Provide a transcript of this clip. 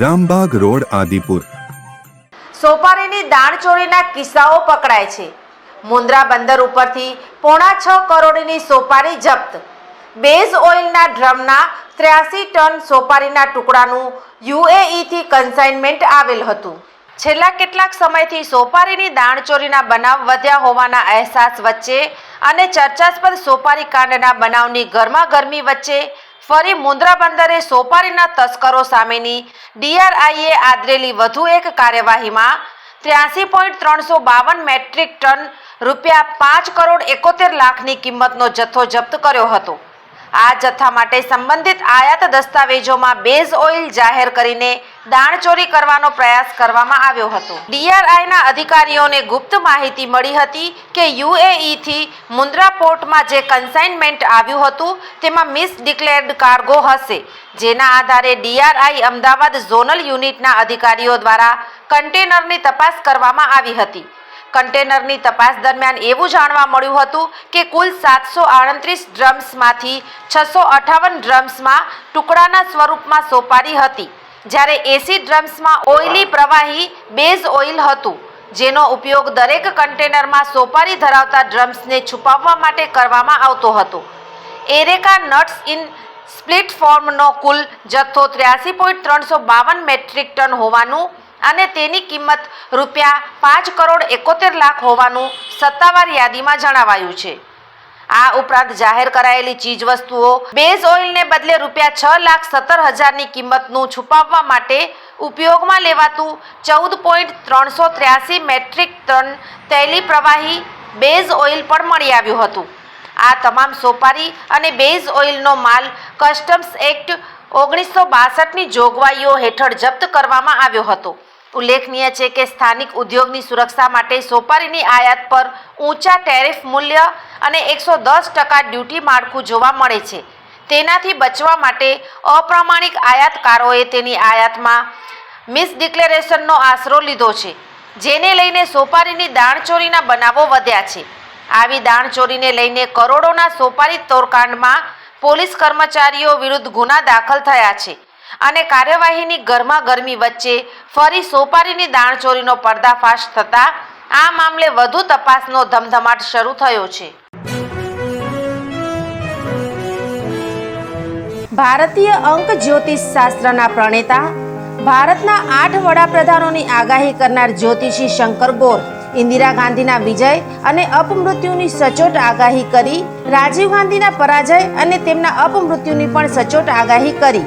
Rambag road, Adipur. સોપારીની દાણચોરીના કિસ્સાઓ પકડાય છે. મુન્દ્રા બંદર ઉપરથી પોણા છ કરોડની સોપારી જપ્ત. બેઝ ઓઇલના ડ્રમના ત્ર્યાસી ટન સોપારીના ટુકડાનું યુએઈથી કન્સાઇનમેન્ટ આવેલ હતું. છેલ્લા કેટલાક સમયથી સોપારીની દાણચોરીના બનાવ વધ્યા હોવાના અહેસાસ વચ્ચે અને ચર્ચાસ્પદ સોપારી કાંડના બનાવની ગરમાગરમી વચ્ચે ફરી મુન્દ્રા બંદરે સોપારીના તસ્કરો સામેની ડીઆરઆઈએ આદરેલી વધુ એક કાર્યવાહીમાં ત્ર્યાસી પોઈન્ટ ત્રણસો બાવન મેટ્રિક ટન રૂપિયા પાંચ કરોડ એકોતેર લાખની કિંમતનો જથ્થો જપ્ત કર્યો હતો. આ જથ્થા માટે સંબંધિત આયાત દસ્તાવેજોમાં બેઝ ઓઇલ જાહેર કરીને દાણચોરી કરવાનો પ્રયાસ કરવામાં આવ્યો હતો. ડીઆરઆઈના અધિકારીઓને ગુપ્ત માહિતી મળી હતી કે યુએઈથી મુન્દ્રા પોર્ટમાં જે કન્સાઇનમેન્ટ આવ્યું હતું, તેમાં મિસ ડિક્લેર્ડ કાર્ગો હશે. જેના આધારે ડીઆરઆઈ અમદાવાદ ઝોનલ યુનિટના અધિકારીઓ દ્વારા કન્ટેનરની તપાસ કરવામાં આવી હતી. કન્ટેનરની તપાસ દરમિયાન એવું જાણવા મળ્યું હતું કે કુલ સાતસો આડત્રીસ ડ્રમ્સમાંથી છસો અઠાવન ડ્રમ્સમાં ટુકડાના સ્વરૂપમાં સોપારી હતી. જ્યારે એસી ડ્રમ્સમાં ઓઇલી પ્રવાહી બેઝ ઓઇલ હતું, જેનો ઉપયોગ દરેક કન્ટેનરમાં સોપારી ધરાવતા ડ્રમ્સને છુપાવવા માટે કરવામાં આવતો હતો. એરેકા નટ્સ ઇન સ્પ્લિટ ફોર્મનો કુલ જથ્થો ત્ર્યાસી પોઈન્ટ ત્રણસો બાવન મેટ્રિક ટન હોવાનું અને તેની કિંમત રૂપિયા પાંચ કરોડ એકોતેર લાખ હોવાનું સત્તાવાર યાદીમાં જણાવાયું છે. આ ઉપરાંત જાહેર કરાયેલી ચીજવસ્તુઓ, બેઝ ઓઇલને બદલે રૂપિયા છ લાખ સત્તર હજારની કિંમતનું છુપાવવા માટે ઉપયોગમાં લેવાતું ચૌદ પોઈન્ટ ત્રણસો ત્ર્યાસી મેટ્રિક ટન તૈલી પ્રવાહી બેઝ ઓઇલ પણ મળી આવ્યું હતું. આ તમામ સોપારી અને બેઝ ઓઇલનો માલ કસ્ટમ્સ એક્ટ ઓગણીસો બાસઠની જોગવાઈઓ હેઠળ જપ્ત કરવામાં આવ્યો હતો. ઉલ્લેખનીય છે કે સ્થાનિક ઉદ્યોગની સુરક્ષા માટે સોપારીની આયાત પર ઊંચા ટેરિફ મૂલ્ય અને એકસો દસ ટકા ડ્યુટી માળખું જોવા મળે છે. તેનાથી બચવા માટે અપ્રામાણિક આયાતકારોએ તેની આયાતમાં મિસડિક્લેરેશનનો આશરો લીધો છે, જેને લઈને સોપારીની દાણચોરીના બનાવો વધ્યા છે. આવી દાણચોરીને લઈને કરોડોના સોપારી તોરકાંડમાં પોલીસ કર્મચારીઓ વિરુદ્ધ ગુના દાખલ થયા છે. અને કાર્યવાહીની ગરમાગરમી વચ્ચે ફરી સોપારીની દાણચોરીનો પર્દાફાશ થતા આ મામલે વધુ તપાસનો ધમધમાટ શરૂ થયો છે. ભારતીય અંક જ્યોતિષ શાસ્ત્રના પ્રણેતા, ભારતના આઠ વડાપ્રધાનોની આગાહી કરનાર જ્યોતિષી શંકર ગોર, ઇન્દિરા ગાંધીના વિજય અને અપમૃત્યુની સચોટ આગાહી કરી, રાજીવ ગાંધીના પરાજય અને તેમના અપમૃત્યુની પણ સચોટ આગાહી કરી.